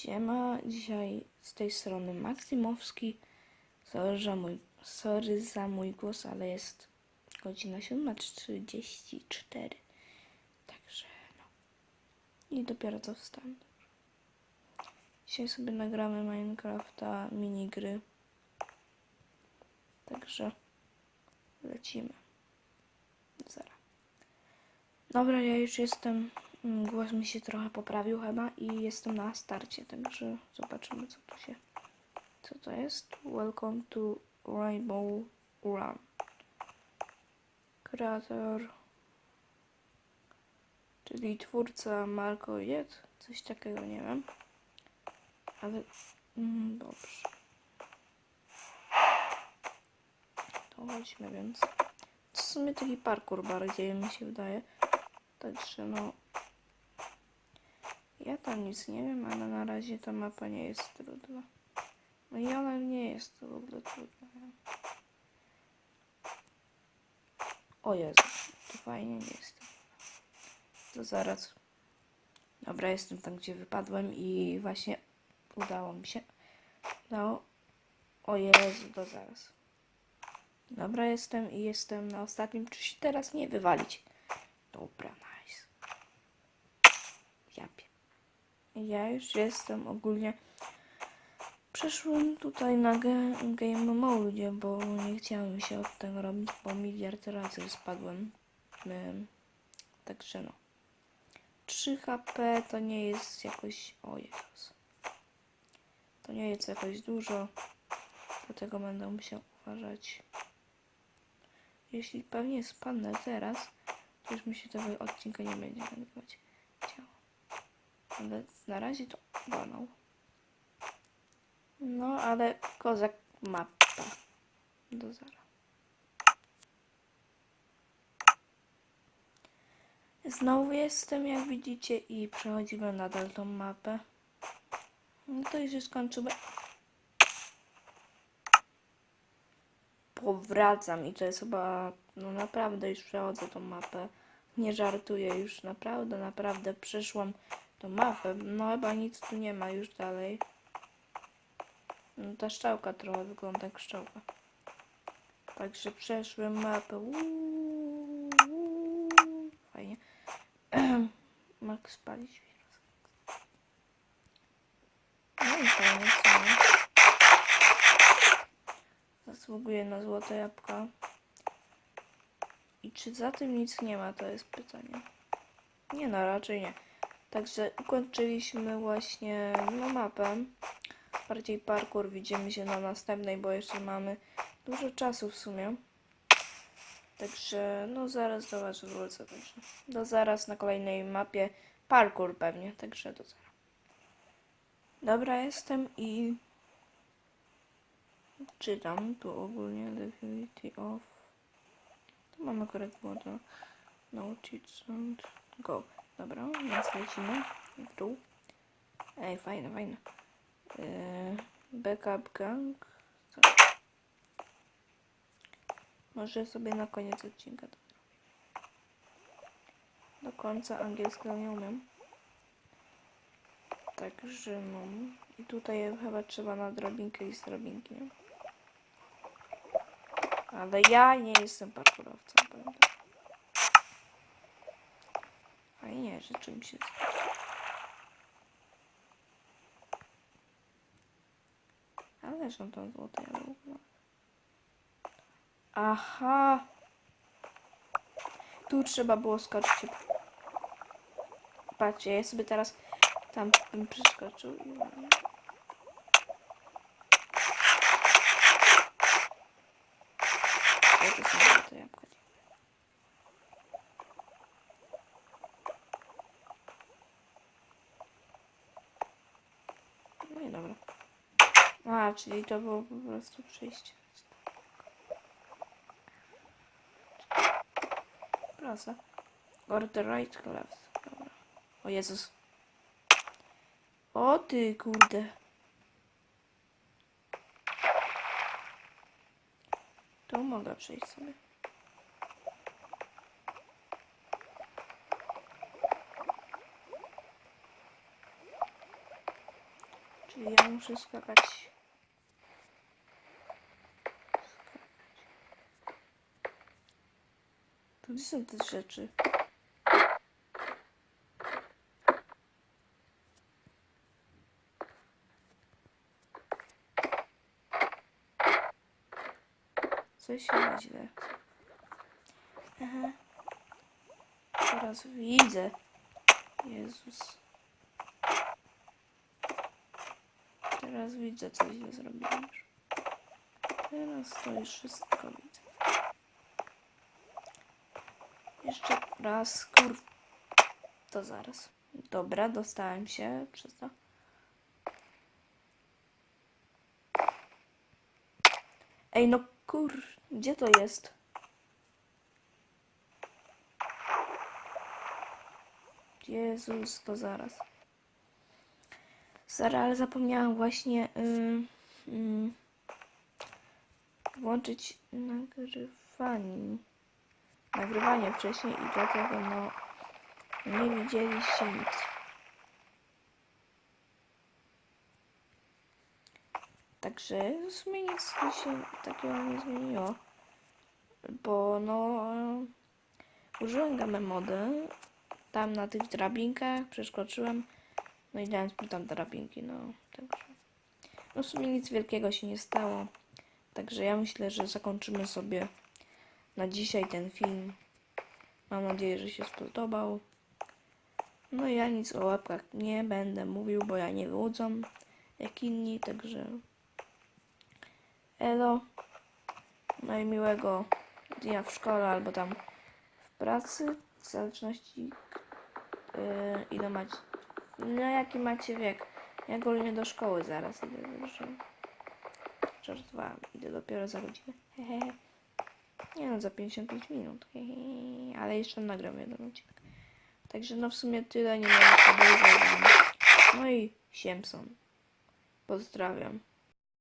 Siema, dzisiaj z tej strony Maksymowski. Sorry za mój, sorry za mój głos, ale jest godzina 7.34. Także no. I dopiero co wstanę. Dzisiaj sobie nagramy Minecrafta, minigry. Także lecimy. Zaraz. Dobra, ja już jestem. Mm, Głos mi się trochę poprawił chyba i jestem na starcie, także zobaczymy co tu się. Co to jest? Welcome to Rainbow Run. Kreator. Czyli twórca Marko Jed. Coś takiego nie wiem. Ale mm, dobrze. To chodźmy więc. W sumie taki parkour bardziej mi się wydaje. Także no. Ja tam nic nie wiem, ale na razie ta mapa nie jest trudna. No i ona nie jest w ogóle trudna. O Jezu, to fajnie nie jest. To zaraz. Dobra, jestem tam, gdzie wypadłem i właśnie udało mi się. Udało. O Jezu, to zaraz. Dobra, jestem i jestem na ostatnim. Czy się teraz nie wywalić? Dobra, nice. Ja pie- Ja już jestem ogólnie. Przeszłem tutaj na game mode, bo nie chciałem się od tego robić, bo miliard razy spadłem. Także no. 3 HP to nie jest jakoś. O Jezus. To nie jest jakoś dużo. Dlatego będę musiał uważać. Jeśli pewnie spadnę teraz, to już mi się tego odcinka nie będzie nagrywać. Ciało. Ale na razie to banał. No, ale kozak mapa. Do zera. Znowu jestem, jak widzicie, i przechodzimy nadal tą mapę. No to już skończymy. Powracam i to jest chyba, no naprawdę już przechodzę tą mapę. Nie żartuję już, naprawdę, naprawdę przeszłam tą mapę. No chyba nic tu nie ma już dalej. No ta szczałka trochę wygląda jak szczałka. Także przeszłem mapę. Uuu, uuu. Fajnie. Max spalić wirus. No i fajnie, co nie? Zasługuje na złote jabłka. I czy za tym nic nie ma, to jest pytanie. Nie no, raczej nie. Także ukończyliśmy właśnie no, mapę. Bardziej parkour widzimy się na następnej, bo jeszcze mamy dużo czasu w sumie. Także no zaraz do was wrócę. Także do zaraz na kolejnej mapie parkour pewnie, także do zera. Dobra, jestem i czytam tu ogólnie Definitive of. Tu mamy akurat to nauczyć go. Dobra, więc lecimy w dół. Ej, fajne, fajne. Yy, backup gang. Co? Może sobie na koniec odcinka to. Do końca angielskiego nie umiem. Także no. I tutaj chyba trzeba na drabinkę i z? Ale ja nie jestem parkurowcem, powiem tak. Fajnie, że czymś się Ale są tam złote jabłka. Aha. Tu trzeba było skoczyć. Patrzcie, ja sobie teraz tam bym przeskoczył i ładnie. Ja to są złote jabłka. No i dobra. A, czyli to było po prostu przejście. Proszę. Or the right left. Dobra. O Jezus. O ty kurde. Tu mogę przejść sobie. Czyli ja muszę skakać. Gdzie są te rzeczy? Coś chyba źle. Aha. Teraz widzę. Jezus. Teraz widzę, co źle zrobiłem. Teraz to już wszystko widzę. Jeszcze raz, kur... To zaraz. Dobra, dostałem się przez to. Ej, no kur... Gdzie to jest? Jezus, to zaraz. Sara, ale zapomniałam właśnie ym, ym, włączyć nagrywanie. Nagrywanie wcześniej i dlatego no nie widzieliście nic. Także w sumie nic się takiego nie zmieniło. Bo no użyłem gamę mody tam na tych drabinkach, przeskoczyłem no i dałem tam drabinki, no także no w sumie nic wielkiego się nie stało. Także ja myślę, że zakończymy sobie na dzisiaj ten film. Mam nadzieję, że się spodobał. No ja nic o łapkach nie będę mówił, bo ja nie wyłudzam jak inni, także elo. No i miłego dnia w szkole albo tam w pracy, w zależności yy, ile macie, no jaki macie wiek. Ja ogólnie do szkoły zaraz idę, także żartowałam, idę dopiero za godzinę. Hehehe. Nie no, za 55 minut. Ale jeszcze nagram jeden odcinek. Także no w sumie tyle, nie mam. No i Siemson. Pozdrawiam.